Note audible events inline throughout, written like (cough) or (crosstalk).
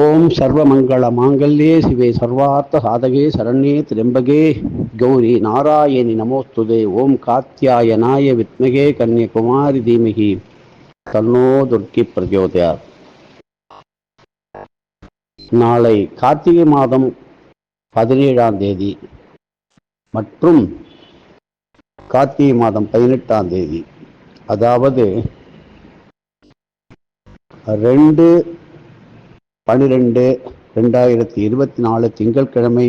ஓம் சர்வமங்கள மாங்கல்யே சிவே சர்வார்த்த சாதகே சரண்யே திரம்பகே. கௌரி நாராயணி நமோஸ்துதே. ஓம் காத்தியாயனாய வித்மகே கன்யகுமாரி தீமகி. தன்னோ துர்க்கி பிரஜோதயார் நாளை கார்த்திகை மாதம் பதினேழாம் தேதி மற்றும் கார்த்திகை மாதம் பதினெட்டாம் தேதி. அதாவது ரெண்டு பனிரெண்டு ரெண்டாயிரத்தி இருபத்தி நாலு திங்கட்கிழமை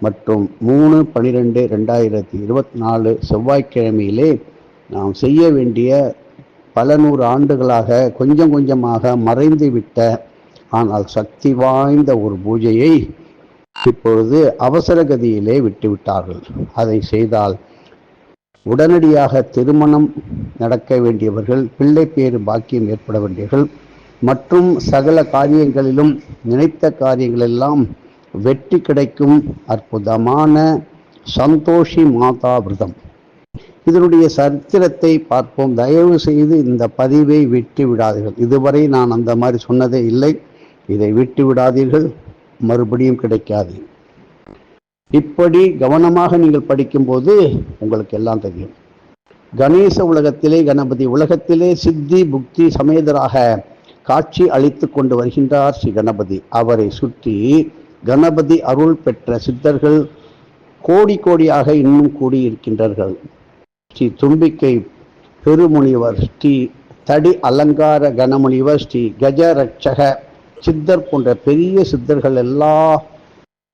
மற்றும் மூணு பனிரெண்டு ரெண்டாயிரத்தி இருபத்தி நாலு செவ்வாய்க்கிழமையிலே நாம் செய்ய வேண்டிய பல நூறு ஆண்டுகளாக கொஞ்சம் கொஞ்சமாக மறைந்து விட்ட ஆனால் சக்தி வாய்ந்த ஒரு பூஜையை இப்பொழுது அவசர கதியிலே விட்டுவிட்டார்கள். அதை செய்தால் உடனடியாக திருமணம் நடக்க வேண்டியவர்கள் பிள்ளை பேறு பாக்கியம் ஏற்பட வேண்டியவர்கள் மற்றும் சகல காரியங்களிலும் நினைத்த காரியங்களெல்லாம் வெற்றி கிடைக்கும் அற்புதமான சந்தோஷி மாதா விரதம். இதனுடைய சரித்திரத்தை பார்ப்போம். தயவு செய்து இந்த பதிவை விட்டு விடாதீர்கள். இதுவரை நான் அந்த மாதிரி சொன்னதே இல்லை. இதை விட்டு விடாதீர்கள். மறுபடியும் கிடைக்காது. இப்படி கவனமாக நீங்கள் படிக்கும்போது உங்களுக்கு எல்லாம் தெரியும். கணேச உலகத்திலே கணபதி உலகத்திலே சித்தி புக்தி சமேதராக காட்சி அளித்து கொண்டு வருகின்றார் ஸ்ரீ கணபதி. அவரை சுற்றி கணபதி அருள் பெற்ற சித்தர்கள் கோடி கோடியாக இன்னும் கூடியிருக்கின்றார்கள். ஸ்ரீ தும்பிக்கை பெருமுனிவர் ஸ்ரீ தடி அலங்கார கணமுனிவர் ஸ்ரீ கஜரட்சக சித்தர் போன்ற பெரிய சித்தர்கள் எல்லா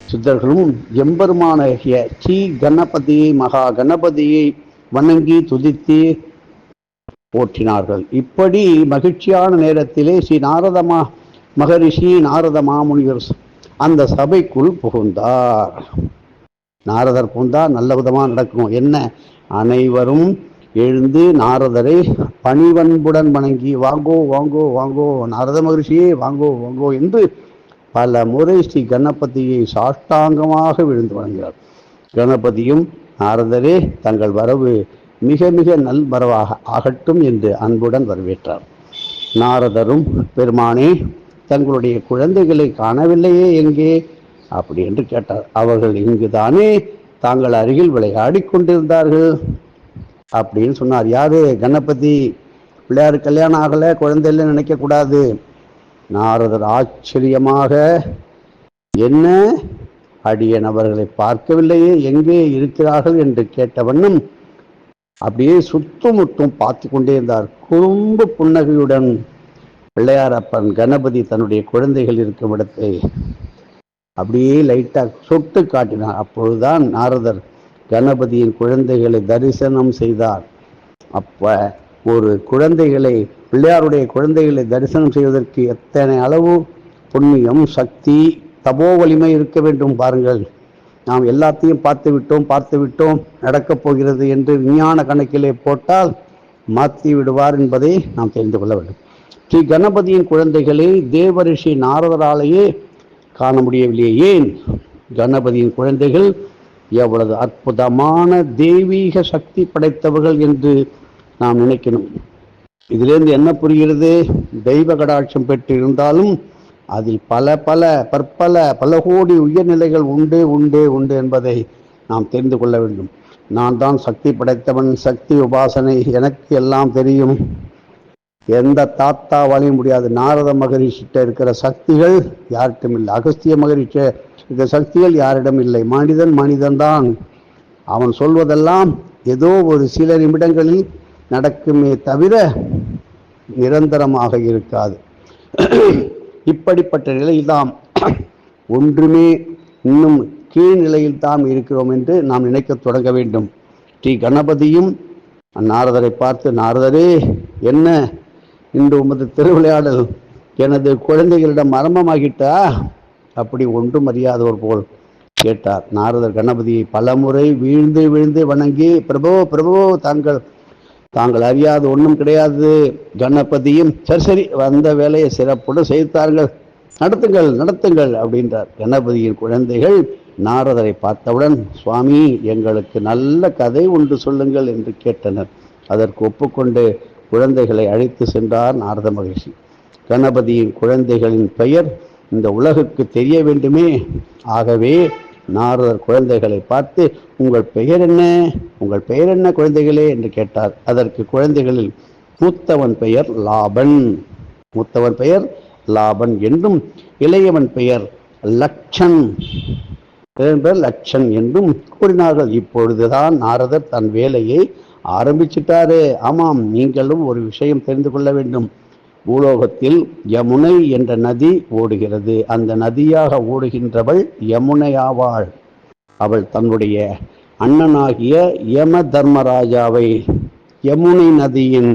சித்தர்களும் எம்பெருமானாகிய ஸ்ரீ கணபதியை மகா கணபதியை வணங்கி துதித்து போற்றினார்கள். இப்படி மகிழ்ச்சியான நேரத்திலே ஸ்ரீ நாரதமா மகரிஷி நாரத மாமுனிவர் அந்த சபைக்குள் புகுந்தார். நாரதர் புகுந்தார் நல்ல விதமாக நடக்கும் என்ன? அனைவரும் எழுந்து நாரதரை பணிவன்புடன் வணங்கி வாங்கோ வாங்கோ வாங்கோ நாரத மகரிஷியே வாங்கோ வாங்கோ என்று பல முறை ஸ்ரீ கணபதியை சாஷ்டாங்கமாக விழுந்து வணங்கினார். கணபதியும் நாரதரே தங்கள் வரவு மிக மிக நல்வரவாக ஆகட்டும் என்று அன்புடன் வரவேற்றார். நாரதரும் பெருமானே தங்களுடைய குழந்தைகளை காணவில்லையே எங்கே? அப்படி என்று கேட்டார். அவர்கள் இங்குதானே தாங்கள் அருகில் விளையாடி கொண்டிருந்தார்கள். அப்படின்னு சொன்னார். யாரு? கணபதி பிள்ளையார் கல்யாணம் ஆகலை குழந்தைல நினைக்கக்கூடாது நாரதர் ஆச்சரியமாக என்ன? அடியன் அவர்களை பார்க்கவில்லையே எங்கே இருக்கிறார்கள்? என்று கேட்ட வண்ணம் அப்படியே சுத்துமுட்டும் பார்த்து கொண்டே இருந்தார். குறும்பு புன்னகையுடன் பிள்ளையாரப்பன் கணபதி தன்னுடைய குழந்தைகள் இருக்கும் இடத்தை அப்படியே லைட்டாக சொட்டு காட்டினார். அப்பொழுதுதான் நாரதர் கணபதியின் குழந்தைகளை தரிசனம் செய்தார். அப்ப ஒரு குழந்தைகளை பிள்ளையாருடைய குழந்தைகளை தரிசனம் செய்வதற்கு எத்தனை அளவு புண்ணியம் சக்தி தபோ வலிமை இருக்க வேண்டும் பாருங்கள். நாம் எல்லாத்தையும் பார்த்து விட்டோம் பார்த்து விட்டோம் நடக்கப் போகிறது என்று விஞ்ஞான கணக்கிலே போட்டால் மாற்றி விடுவார் என்பதை நாம் தெரிந்து கொள்ள வேண்டும். ஸ்ரீ கணபதியின் குழந்தைகளை தேவரிஷி நாரதராலேயே காண முடியவில்லையே. ஏன்? கணபதியின் குழந்தைகள் எவ்வளவு அற்புதமான தெய்வீக சக்தி படைத்தவர்கள் என்று நாம் நினைக்கணும். இதிலிருந்து என்ன புரிகிறது? தெய்வ கடாட்சம் பெற்று இருந்தாலும் அதில் பல பல பற்பல பல கோடி உயர்நிலைகள் உண்டு உண்டு உண்டு என்பதை நாம் தெரிந்து கொள்ள வேண்டும். நான் தான் சக்தி படைத்தவன் சக்தி உபாசனை எனக்கு எல்லாம் தெரியும். எந்த தாத்தா வழிய முடியாது. நாரத மகரிஷிட்ட இருக்கிற சக்திகள் யார்கிட்டும் இல்லை. அகஸ்திய மகரிஷ இந்த சக்திகள் யாரிடம் இல்லை. மனிதன் மனிதன்தான் அவன் சொல்வதெல்லாம் ஏதோ ஒரு சில நிமிடங்களில் நடக்குமே தவிர நிரந்தரமாக இருக்காது. இப்படிப்பட்ட நிலையில்தான் ஒன்றுமே இன்னும் கீழ்நிலையில் தான் இருக்கிறோம் என்று நாம் நினைக்க தொடங்க வேண்டும். ஸ்ரீ கணபதியும் நாரதரை பார்த்து நாரதரே என்ன? இன்று உமது திருவிளையாடல் எனது குழந்தைகளிடம் மர்மமாகிட்டா அப்படி ஒன்றும் அறியாதவர் போல் கேட்டார். நாரதர் கணபதியை பலமுறை வீழ்ந்து வீழ்ந்து வணங்கி பிரபோ பிரபோ தாங்கள் தாங்கள் அறியாது ஒன்றும் கிடையாது. கணபதியும் சரி சரி வந்த வேலையை சிறப்புடன் செய்தார்கள். நடத்துங்கள் நடத்துங்கள் அப்படின்றார். கணபதியின் குழந்தைகள் நாரதரை பார்த்தவுடன் சுவாமி எங்களுக்கு நல்ல கதை ஒன்று சொல்லுங்கள் என்று கேட்டனர். அதற்கு ஒப்புக்கொண்டு குழந்தைகளை அழைத்து சென்றார் நாரத மகிழ்ச்சி கணபதியின் குழந்தைகளின் பெயர் இந்த உலகுக்கு தெரிய வேண்டுமே. ஆகவே நாரதர் குழந்தைகளை பார்த்து உங்கள் பெயர் என்ன? உங்கள் பெயர் என்ன குழந்தைகளே? என்று கேட்டார். அதற்கு குழந்தைகளில் மூத்தவன் பெயர் லாபன். மூத்தவன் பெயர் லாபன் என்றும் இளையவன் பெயர் லட்சன் பெயர் லட்சன் என்றும் கூறினார்கள். இப்பொழுதுதான் நாரதர் தன் வேலையை ஆரம்பிச்சிட்டாரு. ஆமாம் நீங்களும் ஒரு விஷயம் தெரிந்து கொள்ள வேண்டும். பூலோகத்தில் யமுனை என்ற நதி ஓடுகிறது. அந்த நதியாக ஓடுகின்றவள் யமுனையாவாள். அவள் தன்னுடைய அண்ணனாகிய யம தர்மராஜாவை யமுனை நதியின்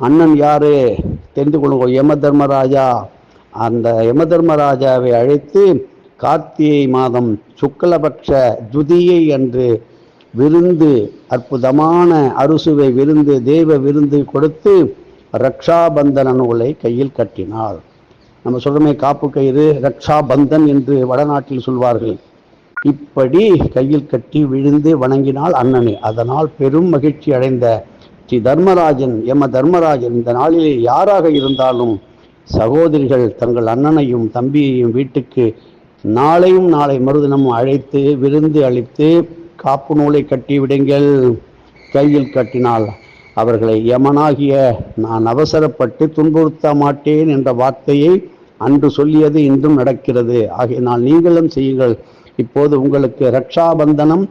அண்ணன் யாரு? தெரிந்து கொள்ளுங்க யம தர்மராஜா அந்த யம தர்மராஜாவை அழைத்து கார்த்திகை மாதம் சுக்லபட்ச துதியை அன்று விருந்து அற்புதமான அறுசுவை விருந்து தெய்வ விருந்து கொடுத்து ரக்ஷாபந்தன நூலை கையில் கட்டினாள். நம்ம சொல்கிறோமே காப்பு கயிறு ரக்ஷாபந்தன் என்று வடநாட்டில் சொல்வார்கள். இப்படி கையில் கட்டி விழுந்து வணங்கினாள் அண்ணனை. அதனால் பெரும் மகிழ்ச்சி அடைந்த ஸ்ரீ தர்மராஜன் எம. தர்மராஜன் இந்த நாளிலே யாராக இருந்தாலும் சகோதரிகள் தங்கள் அண்ணனையும் தம்பியையும் வீட்டுக்கு நாளையும் நாளை மறுதினமும் அழைத்து விருந்து அளித்து காப்பு நூலை கட்டி விடுங்கள். கையில் கட்டினால் அவர்களை யமனாகிய நான் அவசரப்பட்டு துன்புறுத்த மாட்டேன் என்ற வார்த்தையை அன்று சொல்லியது இன்றும் நடக்கிறது. ஆகையினால் நீங்களும் செய்யுங்கள். இப்போது உங்களுக்கு ரக்ஷாபந்தனம்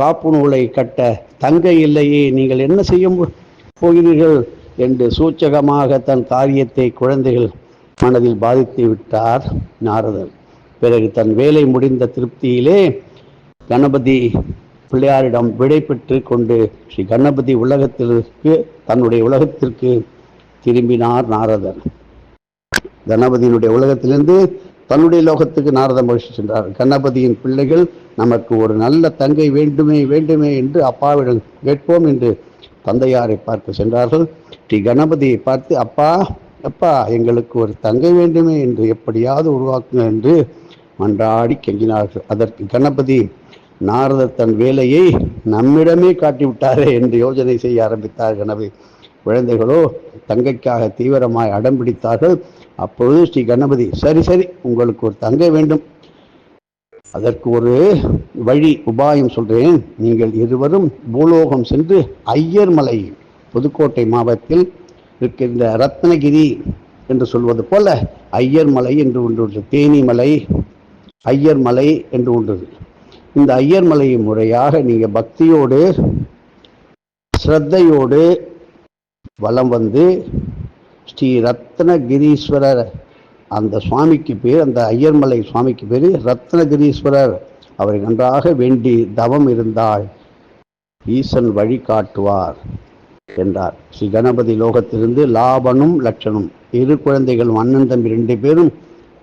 காப்பு நூலை கட்ட தங்க இல்லையே நீங்கள் என்ன செய்ய போகிறீர்கள்? என்று சூச்சகமாக தன் காரியத்தை குழந்தைகள் மனதில் பாதித்து விட்டார் நாரதர். பிறகு தன் வேலை முடிந்த திருப்தியிலே கணபதி பிள்ளையாரிடம் விடை பெற்று கொண்டு ஸ்ரீ கணபதி உலகத்திற்கு தன்னுடைய உலகத்திற்கு திரும்பினார் நாரதர். கணபதியினுடைய உலகத்திலிருந்து தன்னுடைய லோகத்துக்கு நாரத மகிழ்ச்சி சென்றார். கணபதியின் பிள்ளைகள் நமக்கு ஒரு நல்ல தங்கை வேண்டுமே வேண்டுமே என்று அப்பாவிடம் கேட்போம் என்று தந்தையாரை பார்க்க சென்றார்கள். ஸ்ரீ கணபதியை பார்த்து அப்பா அப்பா எங்களுக்கு ஒரு தங்கை வேண்டுமே என்று எப்படியாவது உருவாக்குங்க என்று மன்றாடி கெஞ்சினார்கள். அதற்கு கணபதி நாரதர் தன் வேலையை நம்மிடமே காட்டிவிட்டாரே என்று யோசனை செய்ய ஆரம்பித்தார் கணபதி. குழந்தைகளோ தங்கைக்காக தீவிரமாய் அடம் பிடித்தார்கள். அப்பொழுது ஸ்ரீ கணபதி சரி சரி உங்களுக்கு ஒரு தங்கை வேண்டும். அதற்கு ஒரு வழி உபாயம் சொல்கிறேன் நீங்கள் இருவரும் பூலோகம் சென்று ஐயர் மலை புதுக்கோட்டை மாவட்டத்தில் இருக்கின்ற ரத்னகிரி என்று சொல்வது போல ஐயர் மலை என்று ஒன்று உண்டு. தேனி மலை ஐயர் மலை என்று ஒன்று இந்த ஐயர் மலையை முறையாக நீங்கள் பக்தியோடு ஸ்ரத்தையோடு வலம் வந்து ஸ்ரீ ரத்னகிரீஸ்வரர் அந்த சுவாமிக்கு பேர் அந்த ஐயர்மலை சுவாமிக்கு பேர் ரத்னகிரீஸ்வரர். அவரை நன்றாக வேண்டி தவம் இருந்தால் ஈசன் வழி காட்டுவார் என்றார். ஸ்ரீ கணபதி லோகத்திலிருந்து லாபனும் லட்சணும் இரு குழந்தைகளும் அண்ணன் தம்பி ரெண்டு பேரும்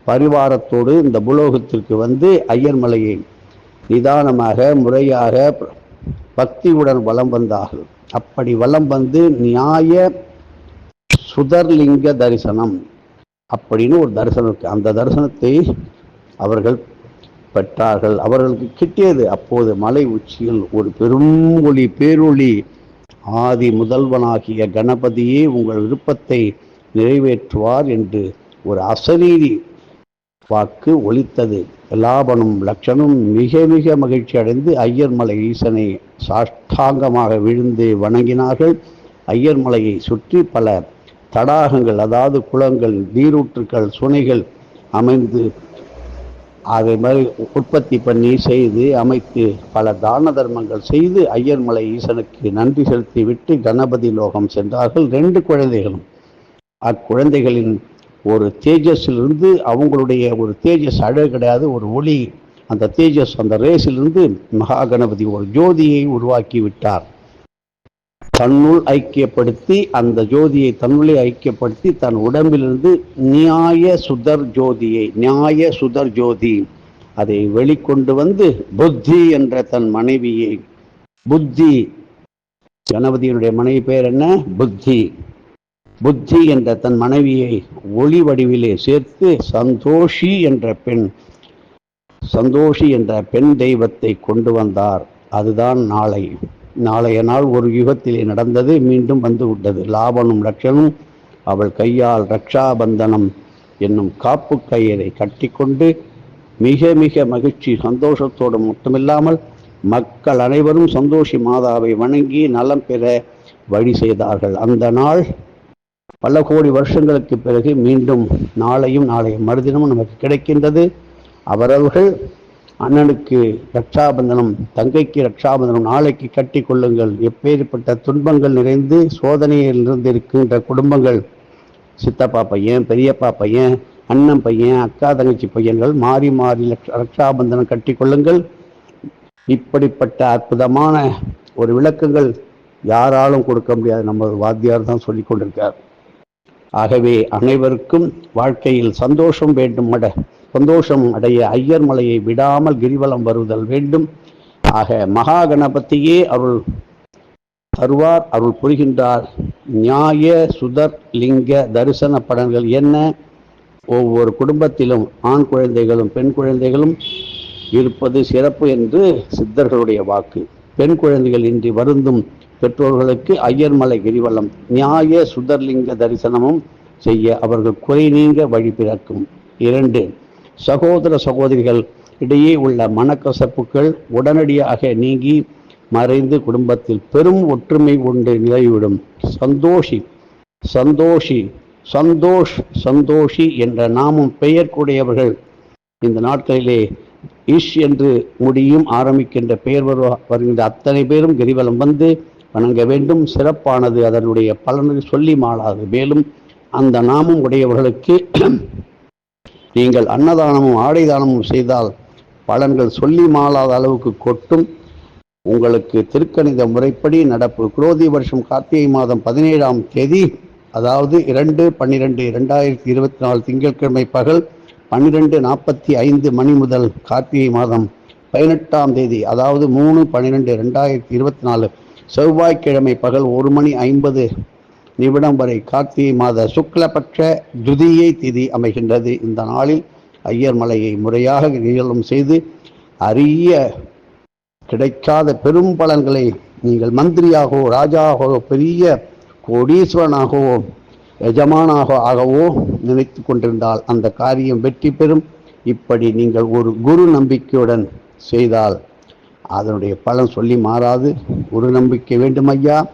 பரிவாரத்தோடு இந்த புலோகத்திற்கு வந்து ஐயர்மலையை நிதானமாக முறையாக பக்தியுடன் வலம் வந்தார்கள். அப்படி வலம் வந்து நியாய சுதர்லிங்க தரிசனம் அப்படின்னு ஒரு தரிசனம் இருக்கு. அந்த தரிசனத்தை அவர்கள் பெற்றார்கள். அவர்களுக்கு கிட்டியது அப்போது மலை உச்சியில் ஒரு பெரும் ஒளி பேரொளி. ஆதி முதல்வனாகிய கணபதியே உங்கள் விருப்பத்தை நிறைவேற்றுவார் என்று ஒரு அசநீதி வாக்கு ஒலித்தது லாபனும் லட்சனும் மிக மிக மகிழ்ச்சி அடைந்து ஐயர்மலை ஈசனை சாஷ்டாங்கமாக விழுந்து வணங்கினார்கள். ஐயர்மலையை சுற்றி பல தடாகங்கள் அதாவது குளங்கள் நீரூற்றுக்கள் சுனைகள் அமைந்து அதே மாதிரி உற்பத்தி பண்ணி செய்து அமைத்து பல தான தர்மங்கள் செய்து ஐயர்மலை ஈசனுக்கு நன்றி செலுத்தி விட்டு கணபதி லோகம் சென்றார்கள். ரெண்டு குழந்தைகளும். அக்குழந்தைகளின் ஒரு தேஜஸிலிருந்து அவங்களுடைய ஒரு தேஜஸ் அழகு கிடையாது ஒரு ஒளி. அந்த தேஜஸ் அந்த ரேஸிலிருந்து மகா கணபதி ஒரு ஜோதியை உருவாக்கி விட்டார் தன்னுள் ஐக்கியப்படுத்தி அந்த ஜோதியை தன்னுள்ளே ஐக்கியப்படுத்தி தன் உடம்பிலிருந்து நியாய சுதர் ஜோதியை நியாய சுதர் ஜோதி அதை வெளிக்கொண்டு வந்து புத்தி என்ற தன் மனைவியை. புத்தி. கணபதியினுடைய மனைவி பெயர் என்ன? புத்தி. புத்தி என்ற தன் மனைவியை ஒளி வடிவிலே சேர்த்து சந்தோஷி என்ற பெண் சந்தோஷி என்ற பெண் தெய்வத்தை கொண்டு வந்தார். அதுதான் நாளை. நாளைய நாள் ஒரு யுகத்திலே நடந்தது மீண்டும் வந்து விட்டது. லாபனும் லட்சனும் அவள் கையால் ரக்ஷாபந்தனம் என்னும் காப்பு கயிறை கட்டிக்கொண்டு மிக மிக மகிழ்ச்சி சந்தோஷத்தோடு மட்டுமில்லாமல் மக்கள் அனைவரும் சந்தோஷி மாதாவை வணங்கி நலம் பெற வழி செய்தார்கள். அந்த நாள் பல கோடி வருஷங்களுக்கு பிறகு மீண்டும் நாளையும் நாளைய மறுதினமும் நமக்கு கிடைக்கின்றது. அவரவர்கள் அண்ணனுக்கு ரட்சாபந்தனம் தங்கைக்கு ரட்சாபந்தனம் நாளைக்கு கட்டி கொள்ளுங்கள். எப்பேற்பட்ட துன்பங்கள் நிறைந்து சோதனையில் இருந்து இருக்கின்ற குடும்பங்கள் சித்தப்பா பையன் பெரியப்பா பையன் அண்ணன் பையன் அக்கா தங்கச்சி பையன்கள் மாறி மாறி ரட்சாபந்தனம் கட்டி கொள்ளுங்கள். இப்படிப்பட்ட அற்புதமான ஒரு விளக்கங்கள் யாராலும் கொடுக்க முடியாது. நம்ம வாத்தியார் தான் சொல்லி கொண்டிருக்கார். ஆகவே அனைவருக்கும் வாழ்க்கையில் சந்தோஷம் வேண்டும் அட சந்தோஷம் அடைய ஐயர் மலையை விடாமல் கிரிவலம் வருதல் வேண்டும். ஆக மகா கணபதியே அருள் தருவார் அருள் புரிகின்றார். நியாய சுதர் லிங்க தரிசன படங்கள் என்ன? ஒவ்வொரு குடும்பத்திலும் ஆண் குழந்தைகளும் பெண் குழந்தைகளும் இருப்பது சிறப்பு என்று சித்தர்களுடைய வாக்கு. பெண் குழந்தைகள் இன்றி வருந்தும் பெற்றோர்களுக்கு ஐயர்மலை கிரிவலம் நியாய சுதர்லிங்க தரிசனமும் செய்ய அவர்கள் குறை நீங்க வழி பிறக்கும். இரண்டு சகோதர சகோதரிகள் இடையே உள்ள மனக்கசப்புகள் உடனடியாக நீங்கி மறைந்து குடும்பத்தில் பெரும் ஒற்றுமை கொண்டு நிலைவிடும் சந்தோஷி சந்தோஷி சந்தோஷ் சந்தோஷி என்ற நாமும் பெயர் கூடியவர்கள் இந்த நாட்களிலே இஷ் என்று முடியும் ஆரம்பிக்கின்ற பெயர் வருகின்ற அத்தனை பேரும் கிரிவலம் வந்து வணங்க வேண்டும். சிறப்பானது அதனுடைய பலனை சொல்லி மாளாது. மேலும் அந்த நாமம் உடையவர்களுக்கு (clears throat) நீங்கள் அன்னதானமும் ஆடை தானமும் செய்தால் பலன்கள் சொல்லி மாளாத அளவுக்கு கொட்டும். உங்களுக்கு திருக்கணித முறைப்படி நடப்பு குரோதி வருஷம் கார்த்திகை மாதம் பதினேழாம் தேதி அதாவது இரண்டு பன்னிரெண்டு இரண்டாயிரத்தி இருபத்தி நாலு திங்கட்கிழமை பகல் பன்னிரெண்டு நாற்பத்தி ஐந்து மணி முதல் கார்த்திகை மாதம் பதினெட்டாம் தேதி அதாவது மூணு பன்னிரெண்டு ரெண்டாயிரத்தி இருபத்தி நாலு செவ்வாய்க்கிழமை பகல் ஒரு மணி ஐம்பது நிமிடம் வரை கார்த்திகை மாத சுக்லபட்ச துதியை திதி அமைகின்றது. இந்த நாளில் ஐயர் மலையை முறையாக நிகழும் செய்து அரிய கிடைக்காத பெரும் பலன்களை நீங்கள் மந்திரியாகவோ ராஜாகவோ பெரிய கோடீஸ்வரனாகவோ எஜமானாக ஆகவோ நினைத்து கொண்டிருந்தால் அந்த காரியம் வெற்றி பெறும். இப்படி நீங்கள் ஒரு குரு நம்பிக்கையுடன் செய்தால் அதனுடைய பலன் சொல்லி மாறாது. ஒரு நம்பிக்கை வேண்டும் ஐயா.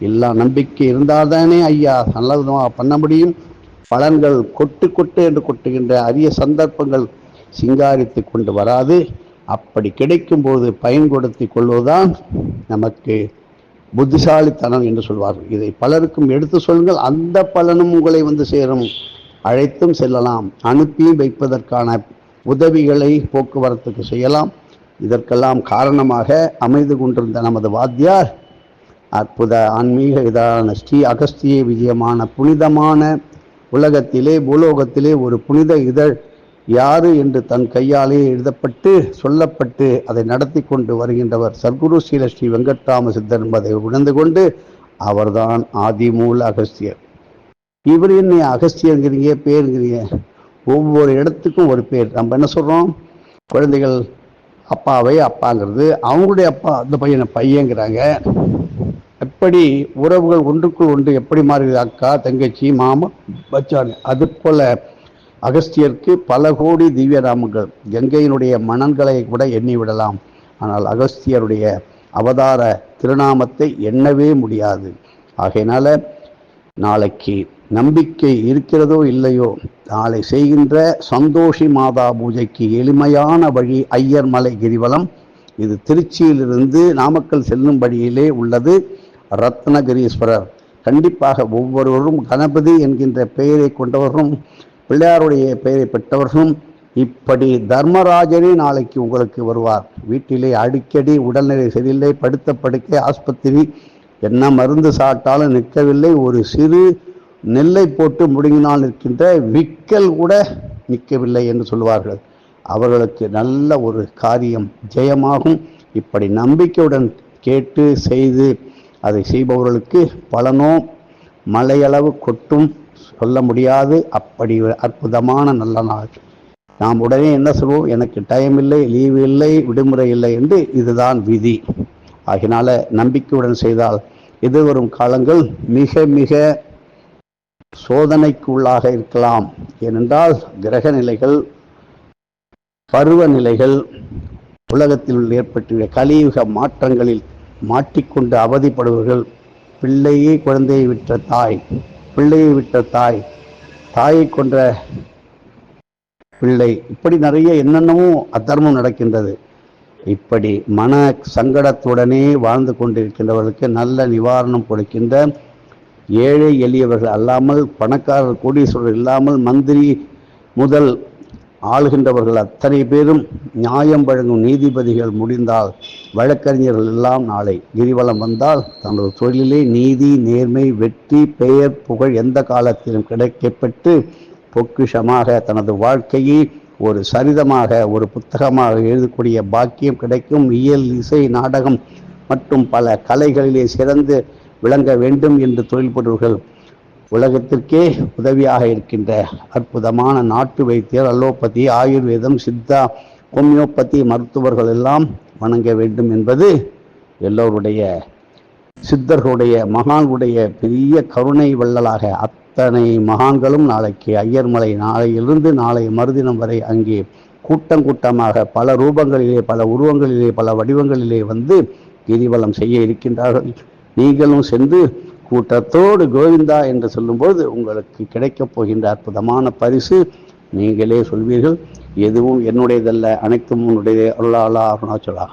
எல்லா நம்பிக்கை இருந்தால் தானே ஐயா. விதமாக பண்ண முடியும். பலன்கள் கொட்டு கொட்டு என்று கொட்டுகின்ற அரிய சந்தர்ப்பங்கள் சிங்காரித்து கொண்டு வராது. அப்படி கிடைக்கும் போது பயன் கொடுத்து கொள்வதுதான் நமக்கு புத்திசாலித்தனம் என்று சொல்வார்கள். இதை பலருக்கும் எடுத்து சொல்லுங்கள். அந்த பலனும் உங்களை வந்து சேரும். அழைத்தும் செல்லலாம். அனுப்பி வைப்பதற்கான உதவிகளை போக்குவரத்துக்கு செய்யலாம். இதற்கெல்லாம் காரணமாக அமைந்து கொண்டிருந்த நமது வாத்தியார் அற்புத ஆன்மீக இதான ஸ்ரீ அகஸ்திய விஜயமான புனிதமான உலகத்திலே பூலோகத்திலே ஒரு புனித இதழ் யாரு என்று தன் கையாலே எழுதப்பட்டு சொல்லப்பட்டு அதை நடத்தி கொண்டு வருகின்றவர் சர்க்குரு ஸ்ரீல ஸ்ரீ வெங்கட்ராம சித்தர் என்பதை உணர்ந்து கொண்டு அவர்தான் ஆதிமூல அகஸ்தியர். இவர் என்ன அகஸ்தியங்கிறீங்க பேருங்கிறீங்க. ஒவ்வொரு இடத்துக்கும் ஒரு பேர். நம்ம என்ன சொல்கிறோம் குழந்தைகள் அப்பாவை அப்பாங்கிறது. அவங்களுடைய அப்பா அந்த பையனை பையங்கிறாங்க. எப்படி உறவுகள் ஒன்றுக்குள் ஒன்று எப்படி மாறுகிறது அக்கா தங்கச்சி மாமா வச்சாங்க அது போல அகஸ்தியருக்கு பல கோடி திவ்ய நாமங்கள் கங்கையினுடைய மணன்களை கூட எண்ணி விடலாம். ஆனால் அகஸ்தியருடைய அவதார திருநாமத்தை எண்ணவே முடியாது. ஆகையினால நாளைக்கு நம்பிக்கை இருக்கிறதோ இல்லையோ நாளை செய்கின்ற சந்தோஷி மாதா பூஜைக்கு எளிமையான வழி ஐயர் மலை கிரிவலம். இது திருச்சியிலிருந்து நாமக்கல் செல்லும் வழியிலே உள்ளது. ரத்னகிரீஸ்வரர். கண்டிப்பாக ஒவ்வொருவரும் கணபதி என்கின்ற பெயரை கொண்டவர்களும் பிள்ளையாருடைய பெயரை பெற்றவர்களும் இப்படி தர்மராஜனே நாளைக்கு உங்களுக்கு வருவார். வீட்டிலே அடிக்கடி உடல்நிலை சரியில்லை படுத்த படுக்கை ஆஸ்பத்திரி என்ன மருந்து சாப்பிட்டாலும் நிற்கவில்லை. ஒரு சிறு நெல்லை போட்டு முடுங்கினால் நிற்கின்ற விக்கல் கூட நிற்கவில்லை என்று சொல்வார்கள் அவர்களுக்கு நல்ல ஒரு காரியம் ஜெயமாகும். இப்படி நம்பிக்கையுடன் கேட்டு செய்து அதை செய்பவர்களுக்கு பலனோ மலையளவு கொட்டும் சொல்ல முடியாது. அப்படி அற்புதமான நல்ல நாள். நாம் உடனே என்ன சொல்வோம்? எனக்கு டைம் இல்லை லீவு இல்லை விடுமுறை இல்லை என்று இதுதான் விதி. ஆகினால நம்பிக்கையுடன் செய்தால் எதிர்வரும் காலங்கள் மிக மிக சோதனைக்கு உள்ளாக இருக்கலாம். ஏனென்றால் கிரக நிலைகள் பருவநிலைகள் உலகத்தில் ஏற்பட்டுள்ள கலியுக மாற்றங்களில் மாட்டிக்கொண்டு அவதிப்படுபவர்கள் பிள்ளையே குழந்தையை விற்ற தாய் பிள்ளையை விட்ட தாய் தாயை கொன்ற பிள்ளை இப்படி நிறைய என்னென்னமோ அதர்மம் நடக்கின்றது. இப்படி மன சங்கடத்துடனே வாழ்ந்து கொண்டிருக்கின்றவர்களுக்கு நல்ல நிவாரணம் கொடுக்கின்ற ஏழை எளியவர்கள் அல்லாமல் பணக்காரர் கோடீஸ்வரர் இல்லாமல் மந்திரி முதல் ஆளுகின்றவர்கள் அத்தனை பேரும் நியாயம் வழங்கும் நீதிபதிகள் முடிந்தால் வழக்கறிஞர்கள் எல்லாம் நாளை கிரிவலம் வந்தால் தனது தொழிலே நீதி நேர்மை வெற்றி பெயர் புகழ் எந்த காலத்திலும் கிடைக்கப்பட்டு பொக்கிஷமாக தனது வாழ்க்கையை ஒரு சரிதமாக ஒரு புத்தகமாக எழுதக்கூடிய பாக்கியம் கிடைக்கும். இயல் இசை நாடகம் மற்றும் பல கலைகளிலே சிறந்து விளங்க வேண்டும் என்று தொழில்படுவர்கள் உலகத்திற்கே உதவியாக இருக்கின்ற அற்புதமான நாட்டு வைத்தியர் அலோபதி ஆயுர்வேதம் சித்தா ஹோமியோபதி மருத்துவர்கள் எல்லாம் வணங்க வேண்டும் என்பது எல்லோருடைய சித்தர்களுடைய மகான்களுடைய பெரிய கருணை வள்ளலாக. அத்தனை மகான்களும் நாளைக்கு ஐயர்மலை நாளையிலிருந்து நாளை மறுதினம் வரை அங்கே கூட்டம் கூட்டமாக பல ரூபங்களிலே பல உருவங்களிலே பல வடிவங்களிலே வந்து கிரிவலம் செய்ய இருக்கின்றார்கள். நீங்களும் சென்று கூட்டத்தோடு கோவிந்தா என்று சொல்லும்போது உங்களுக்கு கிடைக்கப் போகின்ற அற்புதமான பரிசு நீங்களே சொல்வீர்கள். எதுவும் என்னுடையதல்ல அனைத்தும் உன்னுடைய அருளாளா அருணாச்சலா